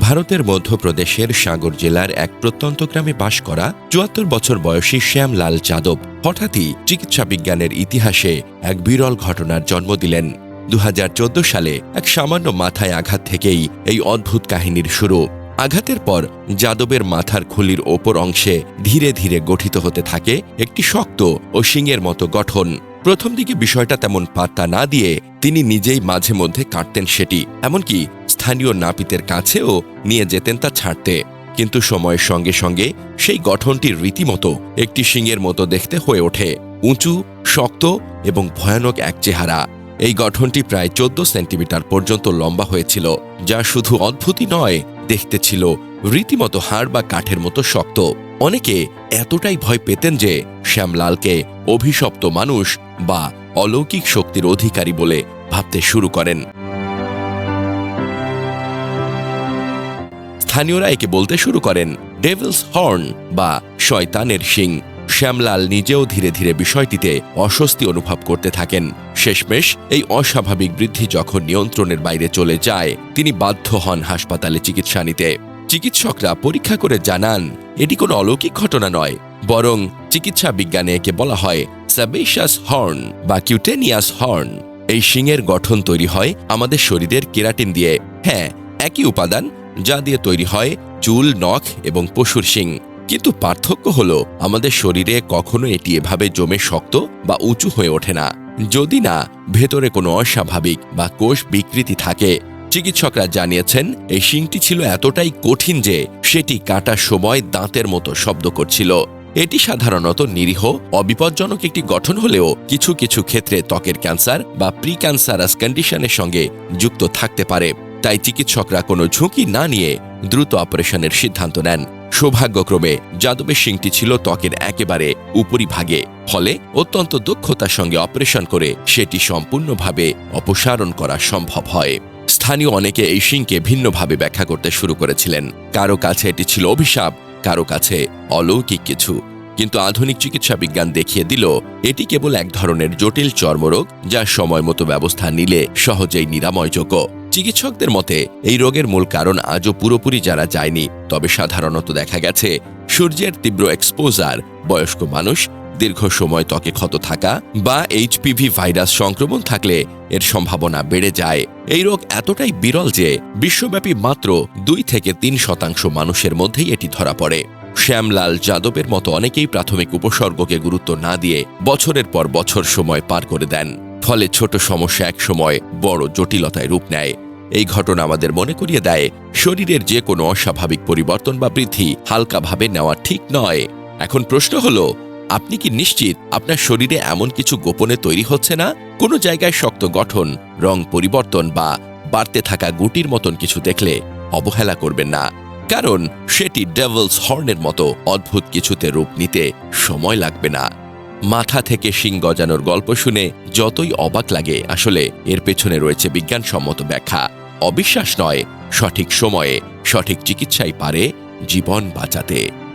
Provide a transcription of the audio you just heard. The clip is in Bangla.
ভারতের মধ্যপ্রদেশের সাগর জেলার এক প্রত্যন্ত গ্রামে বাস করা চুয়াত্তর বছর বয়সী শ্যামলাল যাদব হঠাৎই চিকিৎসা বিজ্ঞানের ইতিহাসে এক বিরল ঘটনার জন্ম দিলেন। দু হাজার চোদ্দ সালে এক সামান্য মাথায় আঘাত থেকেই এই অদ্ভুত কাহিনীর শুরু। আঘাতের পর যাদবের মাথার খুলির ওপর অংশে ধীরে ধীরে গঠিত হতে থাকে একটি শক্ত ও শিংয়ের মতো গঠন। প্রথম দিকে বিষয়টা তেমন পাত্তা না দিয়ে তিনি নিজেই মাঝে মধ্যে কাটতেন সেটি। এমনকি স্থানীয় নাপিতের কাছেও নিয়ে যেতেন তা ছাড়তে। কিন্তু সময়ের সঙ্গে সঙ্গে সেই গঠনটি রীতিমতো একটি শিংয়ের মতো দেখতে হয়ে ওঠে। উঁচু, শক্ত এবং ভয়ানক এক চেহারা। এই গঠনটি প্রায় চোদ্দ সেন্টিমিটার পর্যন্ত লম্বা হয়েছিল, যা শুধু অদ্ভুতই নয়, দেখতে ছিল রীতিমতো হাড় বা কাঠের মতো শক্ত। অনেকে এতটাই ভয় পেতেন যে শ্যামলালকে অভিশপ্ত মানুষ বা অলৌকিক শক্তির অধিকারী বলে ভাবতে শুরু করেন। স্থানীয়রা একে বলতে শুরু করেন ডেভিলস হর্ন বা শয়তানের শিং। শ্যামলাল নিজেও ধীরে ধীরে বিষয়টিতে অস্বস্তি অনুভব করতে থাকেন। শেষমেশ এই অস্বাভাবিক বৃদ্ধি যখন নিয়ন্ত্রণের বাইরে চলে যায়, তিনি বাধ্য হন হাসপাতালে চিকিৎসা নিতে। চিকিৎসকরা পরীক্ষা করে জানান, এটি কোনো অলৌকিক ঘটনা নয়, বরং চিকিৎসা বিজ্ঞানে একে বলা হয় সাবেশাস হর্ন বা কিউটেনিয়াস হর্ন। এই শিংয়ের গঠন তৈরি হয় আমাদের শরীরের কেরাটিন দিয়ে। হ্যাঁ একই উপাদান যা দিয়ে তৈরি হয় চুল, নখ এবং পশুর শিং। কিন্তু পার্থক্য হল, আমাদের শরীরে কখনো এটি এভাবে জমে শক্ত বা উঁচু হয়ে ওঠে না। যদি না, ভেতরে কোনো অস্বাভাবিক বা কোষ বিকৃতি থাকে। চিকিৎসকরা জানিয়েছেন, এই শিংটি ছিল এতটাই কঠিন যে সেটি কাটার সময় দাঁতের মতো শব্দ করছিল। এটি সাধারণত নিরীহ, অবিপজ্জনক একটি গঠন হলেও কিছু কিছু ক্ষেত্রে ত্বকের ক্যান্সার বা প্রি ক্যান্সারাস কন্ডিশনের সঙ্গে যুক্ত থাকতে পারে। তাই চিকিৎসকরা কোনো ঝুঁকি না নিয়ে দ্রুত অপারেশনের সিদ্ধান্ত নেন। সৌভাগ্যক্রমে যাদবের শিংটি ছিল ত্বকের একেবারে উপরিভাগে, ফলে অত্যন্ত দক্ষতার সঙ্গে অপারেশন করে সেটি সম্পূর্ণভাবে অপসারণ করা সম্ভব হয়। স্থানীয় অনেকে এই শিংকে ভিন্নভাবে ব্যাখ্যা করতে শুরু করেছিলেন। কারও কাছে এটি ছিল অভিশাপ, কারও কাছে অলৌকিক কিছু। কিন্তু আধুনিক চিকিৎসা বিজ্ঞান দেখিয়ে দিল, এটি কেবল এক ধরনের জটিল চর্মরোগ, যা সময় মতো ব্যবস্থা নিলে সহজেই নিরাময়যোগ্য। চিকিৎসকদের মতে, এই রোগের মূল কারণ আজও পুরোপুরি জানা যায়নি। তবে সাধারণত দেখা গেছে, সূর্যের তীব্র এক্সপোজার বয়স্ক মানুষ, দীর্ঘ সময় ত্বকে ক্ষত থাকা বা এইচপিভি ভাইরাস সংক্রমণ থাকলে এর সম্ভাবনা বেড়ে যায়। এই রোগ এতটাই বিরল যে, বিশ্বব্যাপী মাত্র দুই থেকে তিন শতাংশ মানুষের মধ্যেই এটি ধরা পড়ে। শ্যামলাল যাদবের মতো অনেকেই প্রাথমিক উপসর্গকে গুরুত্ব না দিয়ে বছরের পর বছর সময় পার করে দেন। ফলে ছোট সমস্যা এক সময় বড় জটিলতায় রূপ নেয়। এই ঘটনা আমাদের মনে করিয়ে দেয়, শরীরের যে কোনো অস্বাভাবিক পরিবর্তন বা বৃদ্ধি হালকাভাবে নেওয়া ঠিক নয়। এখন প্রশ্ন হলো, আপনি কি নিশ্চিত আপনার শরীরে এমন কিছু গোপনে তৈরি হচ্ছে না? কোনো জায়গায় শক্ত গঠন, রং পরিবর্তন বা বাড়তে থাকা গুটির মতন কিছু দেখলে অবহেলা করবেন না। কারণ সেটি ডেভলস হর্নের মতো অদ্ভুত কিছুতে রূপ নিতে সময় লাগবে না। মাথা থেকে শিং গজানোর গল্প শুনে যতই অবাক লাগে, আসলে এর পেছনে রয়েছে বিজ্ঞানসম্মত ব্যাখ্যা। অবিশ্বাস নয় সঠিক সময়ে সঠিক চিকিৎসাই পারে জীবন বাঁচাতে।